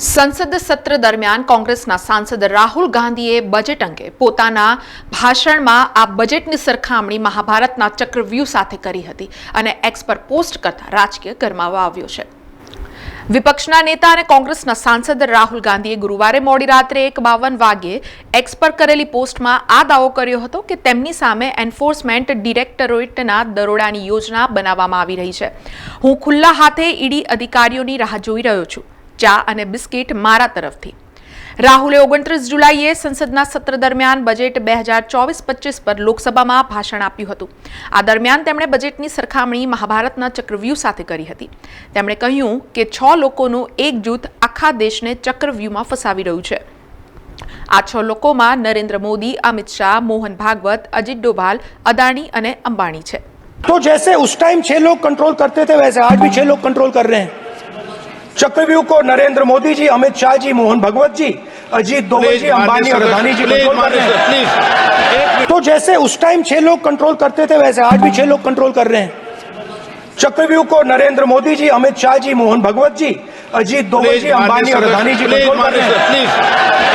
સંસદ સત્ર દરમિયાન કોંગ્રેસના સાંસદ રાહુલ ગાંધીએ બજેટ અંગે પોતાના ભાષણમાં આ બજેટની સરખામણી મહાભારતના ચક્રવ્યૂહ સાથે કરી હતી અને એક્સ પર પોસ્ટ કરતા રાજકીય ગરમાવા આવ્યો છે. વિપક્ષના નેતા અને કોંગ્રેસના સાંસદ રાહુલ ગાંધીએ ગુરુવારે મોડી રાત્રે એક બાવન વાગ્યે એક્સ પર કરેલી પોસ્ટમાં આ દાવો કર્યો હતો કે તેમની સામે એન્ફોર્સમેન્ટ ડિરેક્ટોરેટના દરોડાની યોજના બનાવવામાં આવી રહી છે. હું ખુલ્લા હાથે ઈડી અધિકારીઓની રાહ જોઈ રહ્યો છું. ચા અને બિસ્કીટ મારા તરફથી. રાહુલે ઓગણત્રીસ જુલાઈએ સંસદના સત્ર દરમિયાન બજેટ બે હજાર ચોવીસ પચીસ પર લોકસભામાં ભાષણ આપ્યું હતું. આ દરમિયાન તેમણે બજેટની સરખામણી મહાભારતના ચક્રવ્યૂહ સાથે કરી હતી. તેમણે કહ્યું કે છ લોકોનું એક જૂથ આખા દેશને ચક્રવ્યૂહમાં ફસાવી રહ્યું છે. આ છ લોકોમાં નરેન્દ્ર મોદી, અમિત શાહ, મોહન ભાગવત, અજીત ડોભાલ, અદાણી અને અંબાણી છે. તો જૈસે ઉસ ટાઈમ છ લોગ કંટ્રોલ કરતે થે, વૈસે આજ ભી છ લોગ કંટ્રોલ કર રહે હૈ. चक्रव्यूह को नरेंद्र मोदी जी अमित शाह जी मोहन भगवत जी अजीत दोवल प्लीज जी अंबानी और अदानी जी प्लीज कंट्रोल कर रहे हैं प्लीज एक मिनट तो जैसे उस टाइम छह लोग कंट्रोल करते थे वैसे आज भी छह लोग कंट्रोल कर रहे हैं चक्रव्यूह को नरेंद्र मोदी जी अमित शाह जी मोहन भगवत जी अजीत दोवल प्लीज जी अंबानी और अदानी जी प्लीज कंट्रोल कर रहे हैं प्लीज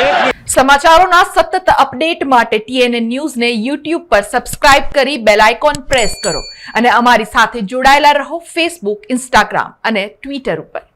एक मिनट સમાચારોના સતત અપડેટ માટે ટીએનએ ન્યૂઝને યુટ્યુબ પર સબસ્ક્રાઇબ કરી બેલ આઇકોન પ્રેસ કરો અને અમારી સાથે જોડાયેલા રહો ફેસબુક ઇન્સ્ટાગ્રામ અને ટ્વિટર ઉપર